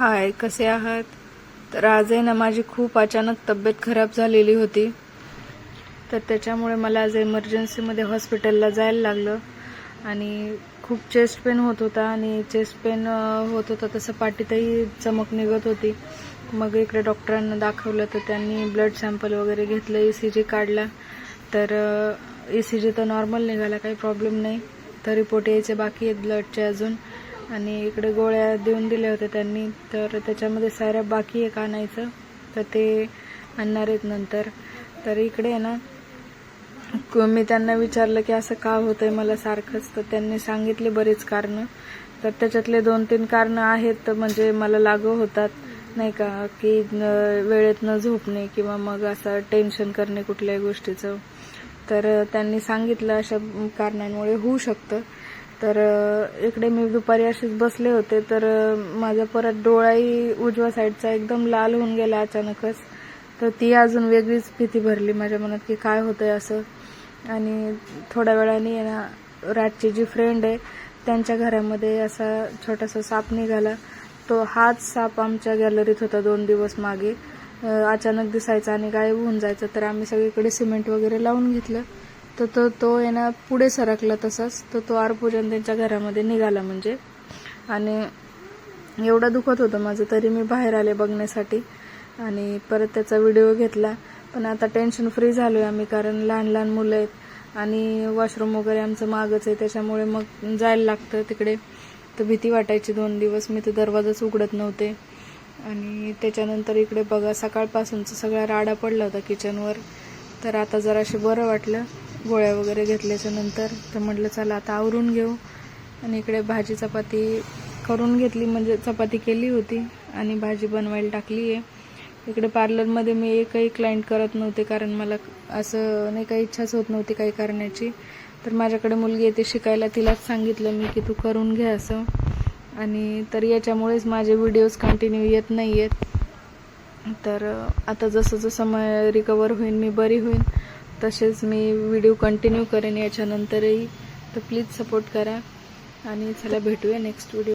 हाय कसे आहात? तर आज आहे ना माझी खूप अचानक तब्येत खराब झालेली होती. तर त्याच्यामुळे मला आज इमर्जन्सीमध्ये हॉस्पिटलला जायला लागलं. आणि खूप चेस्ट पेन होत होता आणि चेस्ट पेन होत होता तसं पाठीतही चमक निघत होती. मग इकडे डॉक्टरांना दाखवलं तर त्यांनी ब्लड सॅम्पल वगैरे घेतलं ई सी जी काढला. तर ई सी जी तर नॉर्मल निघाला काही प्रॉब्लेम नाही. तर रिपोर्ट यायचे बाकी आहेत ब्लडचे अजून. आणि इकडे गोळ्या देऊन दिल्या होत्या त्यांनी. तर त्याच्यामध्ये साऱ्या बाकी आहे का आणायचं. तर ते आणणार आहेत नंतर. तर इकडे आहे ना मी त्यांना विचारलं की असं का होतंय मला सारखंच. तर त्यांनी सांगितले बरीच कारणं. तर त्याच्यातले दोन तीन कारणं आहेत म्हणजे मला लागू होतात. नाही का की न- वेळेत न झोपणे किंवा मग असं टेन्शन करणे कुठल्याही गोष्टीचं. तर त्यांनी सांगितलं अशा कारणांमुळे होऊ शकतं. तर इकडे मी दुपारी अशीच बसले होते तर माझा परत डोळाही उजव्या साईडचा एकदम लाल होऊन गेला अचानकच. तर ती अजून वेगळीच भीती भरली माझ्या मनात की काय होतं आहे असं. आणि थोड्या वेळाने आहे ना रातची जी फ्रेंड आहे त्यांच्या घरामध्ये असा छोटासा साप निघाला. तो हाच साप आमच्या गॅलरीत होता दोन दिवस मागे. अचानक दिसायचा आणि गायब होऊन जायचं. तर आम्ही सगळीकडे सिमेंट वगैरे लावून घेतलं. तर तो तो आहे ना पुढे सरकला तसाच. तर तो आरपूजन त्यांच्या घरामध्ये निघाला म्हणजे. आणि एवढं दुखत होतं माझं तरी मी बाहेर आले बघण्यासाठी. आणि परत त्याचा व्हिडिओ घेतला. पण आता टेन्शन फ्री झालो आहे आम्ही कारण लहान लहान मुलं आहेत. आणि वॉशरूम वगैरे आमचं मागच आहे त्याच्यामुळे मग जायला लागतं तिकडे. तर भीती वाटायची दोन दिवस. मी तर दरवाजाच उघडत नव्हते. आणि त्याच्यानंतर इकडे बघा सकाळपासूनचा सगळा राडा पडला होता किचनवर तर आता जराशी बरं वाटलं. गोळ्या वगैरे घेतल्याच्या नंतर तर म्हटलं चला आता आवरून घेऊ. आणि इकडे भाजी चपाती करून घेतली म्हणजे चपाती केली होती आणि भाजी बनवायला टाकली आहे. इकडे पार्लरमध्ये मी एकही क्लायंट करत नव्हते कारण मला असं नाही काही इच्छाच होत नव्हती काही करण्याची. तर माझ्याकडे मुलगी येते शिकायला तिलाच सांगितलं मी की तू करून घे असं. आणि तर याच्यामुळेच माझे व्हिडिओज कंटिन्यू येत नाही आहेत तर आता जसं जसं म रिकवर होईन मी बरी होईन. तसेच मी व्हिडिओ कंटिन्यू करेन याच्यानंतरही. तर प्लीज सपोर्ट करा. आणि चला भेटूया नेक्स्ट व्हिडिओ